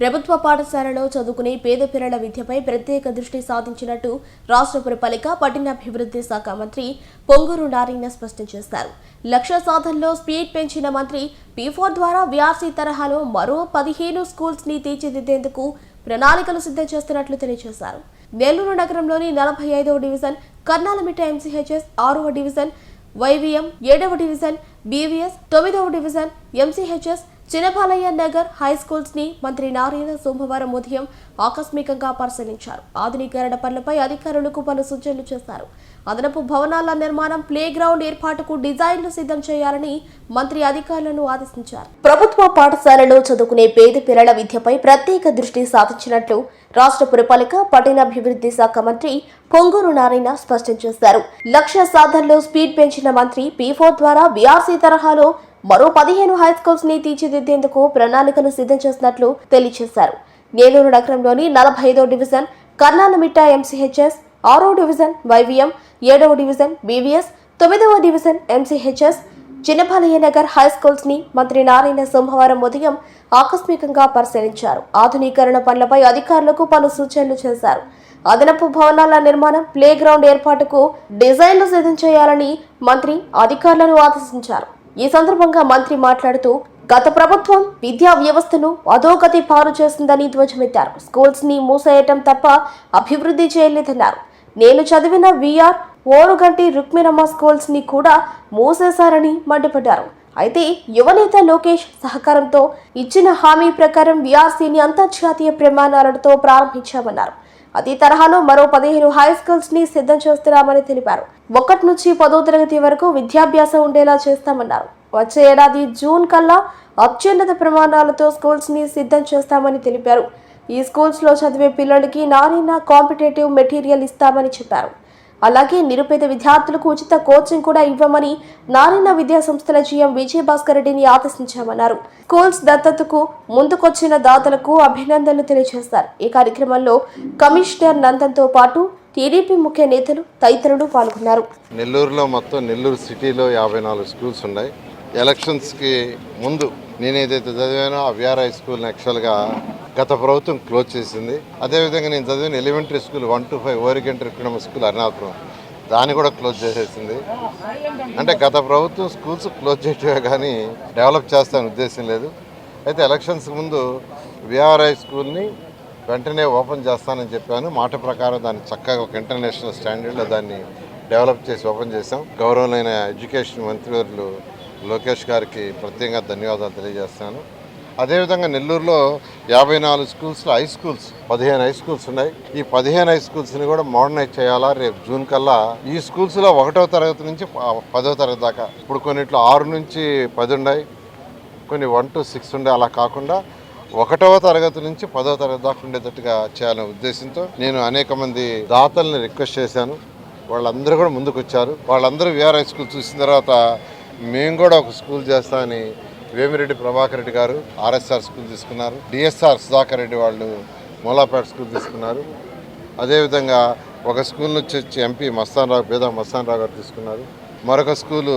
ప్రభుత్వ పాఠశాలలో చదువుకునే పేద పిల్లల విద్యపై ప్రత్యేక దృష్టి సాధించినట్టు రాష్ట్ర పురపాలిక పట్టణాభివృద్ధి శాఖ మంత్రి పొంగూరు నారాయణ స్పష్టం చేశారు. లక్ష్య సాధనలో స్పీడ్ పెంచిన మంత్రి పీఫోర్ ద్వారా వీఆర్సీ తరహాలో మరో పదిహేను స్కూల్స్ని తీర్చిదిద్దేందుకు ప్రణాళికలు సిద్ధం చేస్తున్నట్లు తెలియజేశారు. నెల్లూరు నగరంలోని నలభై ఐదవ డివిజన్ కర్నాలమిట్ట ఎంసీహెచ్ఎస్ ఆరవ డివిజన్ వైవిఎం ఏడవ డివిజన్ బీవీఎస్ తొమ్మిదవ division MCHS Chinabalayya Nagar high స్కూల్స్ని మంత్రి నారాయణ సోమవారం ఉదయం ఆకస్మికంగా పరిశీలించారు. ఆధునీకరణ పనులపై అధికారులకు పలు సూచనలు చేశారు. అదనపు భవనాల నిర్మాణం ప్లే గ్రౌండ్ ఏర్పాటుకు డిజైన్లు సిద్ధం చేయాలని మంత్రి అధికారులను ఆదేశించారు. ప్రభుత్వ పాఠశాలలో చదువుకునే పేద పిల్లల విద్యపై ప్రత్యేక దృష్టి సాధించినట్లు రాష్ట్ర పురపాలిక పట్టణాభివృద్ధి శాఖ మంత్రి పొంగూరు నారాయణ స్పష్టం చేశారు. లక్ష్య సాధనలో స్పీడ్ పెంచిన మంత్రి పీ ఫోర్ ద్వారా బీఆర్సీ తరహాలో మరో పదిహేను హైస్కూల్స్ని తీర్చిదిద్దేందుకు ప్రణాళికలు సిద్ధం చేసినట్లు తెలియజేశారు. నేలూరు నగరంలోని నలభై ఐదో డివిజన్ కర్నాలమిట్ట ఎంసీహెచ్ఎస్ ఆరో డివిజన్ వైవిఎం ఏడవ డివిజన్ బీవీఎస్ తొమ్మిదవ division MCHS Chinnapalayya Nagar high స్కూల్స్ని మంత్రి నారాయణ సోమవారం ఉదయం ఆకస్మికంగా పరిశీలించారు. ఆధునీకరణ పనులపై అధికారులకు పలు సూచనలు చేశారు. అదనపు భవనాల నిర్మాణం ప్లే గ్రౌండ్ ఏర్పాటుకు డిజైన్లు సిద్ధం చేయాలని మంత్రి అధికారులను ఆదేశించారు. ఈ సందర్భంగా మంత్రి మాట్లాడుతూ గత ప్రభుత్వం విద్యా వ్యవస్థను అధోగతి పారు చేసిందని ధ్వజమెత్తారు. స్కూల్స్ని మూసేయటం తప్ప అభివృద్ధి చేయలేదన్నారు. నేను చదివిన విఆర్ ఓరుగంటి రుక్మిరమ్మ స్కూల్స్ని కూడా మూసేశారని మండిపడ్డారు. అయితే యువనేత లోకేష్ సహకారంతో ఇచ్చిన హామీ ప్రకారం విఆర్సీని అంతర్జాతీయ ప్రమాణాలతో ప్రారంభించామన్నారు. అదే తరహాలో మరో పదిహేను హై స్కూల్స్ని సిద్ధం చేస్తున్నామని తెలిపారు. ఒకటి నుంచి పదో తరగతి వరకు విద్యాభ్యాసం ఉండేలా చేస్తామన్నారు. వచ్చే ఏడాది జూన్ కల్లా అత్యున్నత ప్రమాణాలతో స్కూల్స్ని సిద్ధం చేస్తామని తెలిపారు. ఈ స్కూల్స్లో చదివే పిల్లలకి నాణ్యన కాంపిటేటివ్ మెటీరియల్ ఇస్తామని చెప్పారు. అలాగే నిరుపేద విద్యార్థులకు ఉచిత కోచింగ్ కూడా ఇవ్వమని నారాయణ విద్యా సంస్థల జీఎం విజయభాస్కర్ రెడ్డిని ఆదేశించామన్నారు. స్కూల్స్ దత్తతకు ముందుకొచ్చిన దాతలకు అభినందనలు తెలియజేశారు ఈ కార్యక్రమంలో కమిషనర్ నందన్తో పాటు టీడీపీ ముఖ్య నేతలు తదితరులు పాల్గొన్నారు. నెల్లూరులో మొత్తం నెల్లూరు సిటీలో యాభై నాలుగు స్కూల్స్ ఉన్నాయి. ఎలక్షన్స్కి ముందు నేనేదైతే చదివానో ఆ విఆర్ హై స్కూల్ని యాక్చువల్గా గత ప్రభుత్వం క్లోజ్ చేసింది. అదేవిధంగా నేను చదివిన elementary school one to five ఓరిగెంటర్ రిక్రమ స్కూల్ అరుణాపురం దాన్ని కూడా క్లోజ్ చేసేసింది. అంటే గత ప్రభుత్వం స్కూల్స్ క్లోజ్ చేయటమే కానీ డెవలప్ చేస్తాను ఉద్దేశం లేదు. అయితే ఎలక్షన్స్ ముందు విఆర్ఐ హై స్కూల్ని వెంటనే ఓపెన్ చేస్తానని చెప్పాను. మాట ప్రకారం దాన్ని చక్కగా ఒక ఇంటర్నేషనల్ స్టాండర్డ్లో దాన్ని డెవలప్ చేసి ఓపెన్ చేసాం గౌరవమైన ఎడ్యుకేషన్ మంత్రివర్యులు లోకేష్ గారికి ప్రత్యేకంగా ధన్యవాదాలు తెలియజేస్తాను. అదేవిధంగా నెల్లూరులో యాభై నాలుగు స్కూల్స్లో హై స్కూల్స్ పదిహేను హై స్కూల్స్ ఉన్నాయి. ఈ పదిహేను హై స్కూల్స్ని కూడా మోడర్నైజ్ చేయాలా? రేపు జూన్ కల్లా. ఈ స్కూల్స్లో ఒకటో తరగతి నుంచి పదో తరగతి దాకా. ఇప్పుడు కొన్నిట్లో ఆరు నుంచి పది ఉన్నాయి. కొన్ని వన్ టు సిక్స్ ఉండే అలా కాకుండా ఒకటవ తరగతి నుంచి పదో తరగతి దాకా ఉండేటట్టుగా చేయాలనే ఉద్దేశంతో నేను అనేక మంది దాతల్ని రిక్వెస్ట్ చేశాను. వాళ్ళందరూ కూడా ముందుకు వచ్చారు వాళ్ళందరూ విఆర్ హై స్కూల్ చూసిన తర్వాత మేము కూడా ఒక స్కూల్ చేస్తామని వేమిరెడ్డి ప్రభాకర్ రెడ్డి గారు ఆర్ఎస్ఆర్ స్కూల్ తీసుకున్నారు. డిఎస్ఆర్ సుధాకర్ రెడ్డి వాళ్ళు మూలాపేట స్కూల్ తీసుకున్నారు. అదేవిధంగా ఒక స్కూల్ నుంచి వచ్చి ఎంపీ మస్తాన్ రావు పేద మస్తాన్ రావు గారు తీసుకున్నారు. మరొక స్కూలు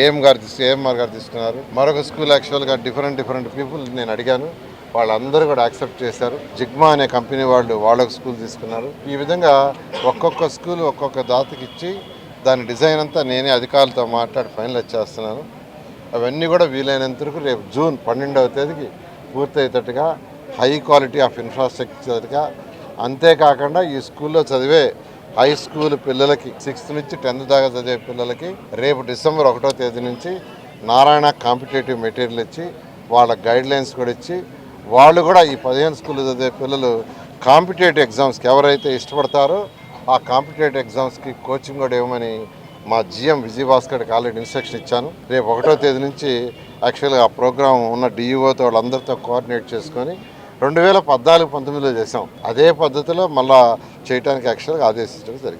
ఏఎం గారు తీసు ఏఎంఆర్ గారు తీసుకున్నారు. మరొక స్కూల్ యాక్చువల్గా డిఫరెంట్ డిఫరెంట్ పీపుల్ నేను అడిగాను. వాళ్ళందరూ కూడా యాక్సెప్ట్ చేశారు. జిగ్మా అనే కంపెనీ వాళ్ళు వాళ్ళకు స్కూల్ తీసుకున్నారు. ఈ విధంగా ఒక్కొక్క స్కూల్ ఒక్కొక్క దాతకి ఇచ్చి దాని డిజైన్ అంతా నేనే అధికారులతో మాట్లాడి ఫైనల్ చేస్తున్నాను. అవన్నీ కూడా వీలైనంత వరకు రేపు జూన్ పన్నెండవ తేదీకి పూర్తయ్యేటట్టుగా హై క్వాలిటీ ఆఫ్ ఇన్ఫ్రాస్ట్రక్చర్గా అంతేకాకుండా ఈ స్కూల్లో చదివే హై స్కూల్ పిల్లలకి సిక్స్త్ నుంచి టెన్త్ దాకా చదివే పిల్లలకి రేపు డిసెంబర్ ఒకటో తేదీ నుంచి నారాయణ కాంపిటేటివ్ మెటీరియల్ ఇచ్చి వాళ్ళ గైడ్ లైన్స్ కూడా ఇచ్చి వాళ్ళు కూడా ఈ పదిహేను స్కూల్లో చదివే పిల్లలు కాంపిటేటివ్ ఎగ్జామ్స్కి ఎవరైతే ఇష్టపడతారో ఆ కాంపిటేటివ్ ఎగ్జామ్స్కి కోచింగ్ కూడా ఇవ్వమని మా జిఎం విజయభాస్కర్ ఆల్రెడీ ఇన్స్ట్రక్షన్ ఇచ్చాను. రేపు ఒకటో తేదీ నుంచి యాక్చువల్గా ఆ ప్రోగ్రామ్ ఉన్న డిఈఓతో వాళ్ళందరితో కోఆర్డినేట్ చేసుకొని రెండు వేల పద్నాలుగు పంతొమ్మిదిలో చేసాం అదే పద్ధతిలో మళ్ళా చేయడానికి యాక్చువల్గా ఆదేశించడం జరిగింది.